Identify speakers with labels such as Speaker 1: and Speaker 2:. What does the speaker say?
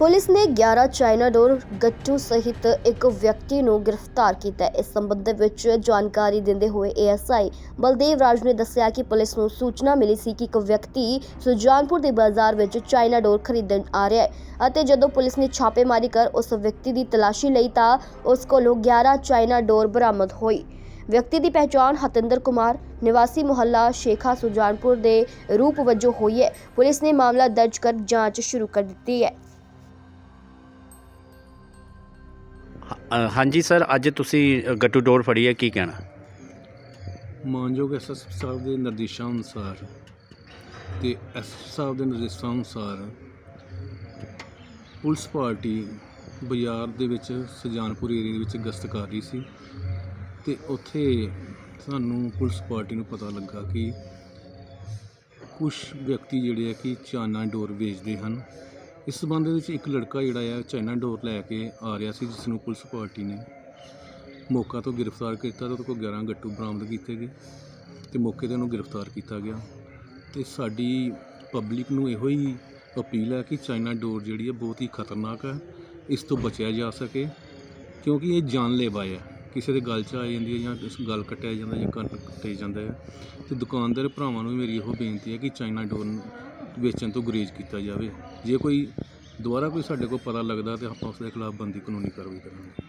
Speaker 1: Police ਨੇ 11 China ਡੋਰ ਗੱਟੂ ਸਹਿਤ ਇੱਕ ਵਿਅਕਤੀ ਨੂੰ ਗ੍ਰਿਫਤਾਰ ਕੀਤਾ। ਹੈ ਇਸ ਸੰਬੰਧ ਵਿੱਚ ਜਾਣਕਾਰੀ ਦਿੰਦੇ ਹੋਏ ਏਐਸਆਈ ਬਲਦੇਵ ਰਾਜ ਨੇ ਦੱਸਿਆ ਕਿ ਪੁਲਿਸ ਨੂੰ ਸੂਚਨਾ ਮਿਲੀ ਸੀ ਕਿ ਇੱਕ ਵਿਅਕਤੀ ਸੁਜਾਨਪੁਰ ਦੇ ਬਾਜ਼ਾਰ ਵਿੱਚ ਚਾਈਨਾ ਡੋਰ ਖਰੀਦਣ ਆ ਰਿਹਾ ਹੈ ਅਤੇ ਜਦੋਂ ਪੁਲਿਸ ਨੇ ਛਾਪੇਮਾਰੀ ਕਰ ਉਸ ਵਿਅਕਤੀ ਦੀ ਤਲਾਸ਼ੀ ਲਈ ਤਾਂ ਉਸ ਕੋਲੋਂ 11 ਚਾਈਨਾ ਡੋਰ ਬਰਾਮਦ ਹੋਈ। ਵਿਅਕਤੀ ਦੀ ਪਹਿਚਾਣ ਹਤਿੰਦਰ ਕੁਮਾਰ, ਨਿਵਾਸੀ ਮੁਹੱਲਾ ਸ਼ੇਖਾ ਸੁਜਾਨਪੁਰ ਦੇ ਰੂਪ ਵਜੋਂ ਹੋਈ ਹੈ। ਪੁਲਿਸ ਨੇ ਮਾਮਲਾ ਦਰਜ ਕਰ ਜਾਂਚ ਸ਼ੁਰੂ ਕਰ ਦਿੱਤੀ ਹੈ।
Speaker 2: ਅ, ਹਾਂਜੀ ਸਰ ਅੱਜ ਤੁਸੀਂ ਅ, ਗੱਟੂ ਡੋਰ ਫੜੀ ਹੈ ਕੀ ਕਹਿਣਾ?
Speaker 3: ਮਾਨਯੋਗ ਐਸਐਸ ਸਾਹਿਬ ਦੇ ਨਿਰਦੇਸ਼ਾਂ ਅਨੁਸਾਰ ਤੇ ਐਸ ਸਾਹਿਬ ਦੇ ਨਿਰਦੇਸ਼ਾਂ ਅਨੁਸਾਰ ਪੁਲਿਸ ਪਾਰਟੀ ਬਾਜ਼ਾਰ ਦੇ ਵਿੱਚ ਸੁਜਾਨਪੁਰ ਏਰੀਆ ਦੇ ਵਿੱਚ ਗਸ਼ਤ ਕਰ ਰਹੀ ਸੀ ਤੇ ਉੱਥੇ ਸਾਨੂੰ ਪੁਲਿਸ ਪਾਰਟੀ ਨੂੰ ਪਤਾ ਲੱਗਾ ਕਿ ਕੁਝ ਵਿਅਕਤੀ ਜਿਹੜੇ ਆ ਕਿ ਚਾਨਾ ਡੋਰ ਵੇਚਦੇ ਹਨ। ਇਸ ਸੰਬੰਧ ਵਿੱਚ ਇੱਕ ਲੜਕਾ ਜਿਹੜਾ ਆ, ਚਾਈਨਾ ਡੋਰ ਲੈ ਕੇ ਆ ਰਿਹਾ ਸੀ ਜਿਸ ਨੂੰ ਪੁਲਿਸ ਪਾਰਟੀ ਨੇ ਮੌਕਾ ਤੋਂ ਗ੍ਰਿਫਤਾਰ ਕੀਤਾ ਤੇ ਉਹਦੇ ਕੋਲ 11 ਗੱਟੂ ਬਰਾਮਦ ਕੀਤੇ ਗਏ ਤੇ ਮੌਕੇ ਤੇ ਉਹਨੂੰ ਗ੍ਰਿਫਤਾਰ ਕੀਤਾ ਗਿਆ। ਤੇ ਸਾਡੀ ਪਬਲਿਕ ਨੂੰ ਇਹੋ ਹੀ ਅਪੀਲ ਹੈ ਕਿ ਚਾਈਨਾ ਡੋਰ ਜਿਹੜੀ ਹੈ ਬਹੁਤ ਹੀ ਖਤਰਨਾਕ ਹੈ, ਇਸ ਤੋਂ ਬਚਿਆ ਜਾ ਸਕੇ, ਕਿਉਂਕਿ ਇਹ ਜਾਨਲੇਵਾ ਹੈ ਕਿਸੇ ਦੇ ਗਲ 'ਚ ਆ ਜਾਂਦੀ ਹੈ ਜਾਂ ਇਸ ਗਲ ਕੱਟਿਆ ਜਾਂਦਾ ਜਾਂ ਕੰਨ ਕੱਟੇ ਜਾਂਦਾ ਹੈ ਤੇ ਦੁਕਾਨਦਾਰ ਭਰਾਵਾਂ ਨੂੰ ਵੀ ਮੇਰੀ ਇਹੋ ਬੇਨਤੀ ਹੈ ਕਿ ਚਾਈਨਾ ਡੋਰ ਵੇਚਣ ਤੋਂ ਗੁਰੇਜ਼ ਕੀਤਾ ਜਾਵੇ। ਜੇ ਕੋਈ ਦੁਬਾਰਾ ਕੋਈ ਸਾਡੇ ਕੋਲ ਪਤਾ ਲੱਗਦਾ ਤੇ ਆਪਾਂ ਉਸ ਦੇ ਖਿਲਾਫ ਬੰਦੀ ਕਾਨੂੰਨੀ ਕਾਰਵਾਈ ਕਰਾਂਗੇ।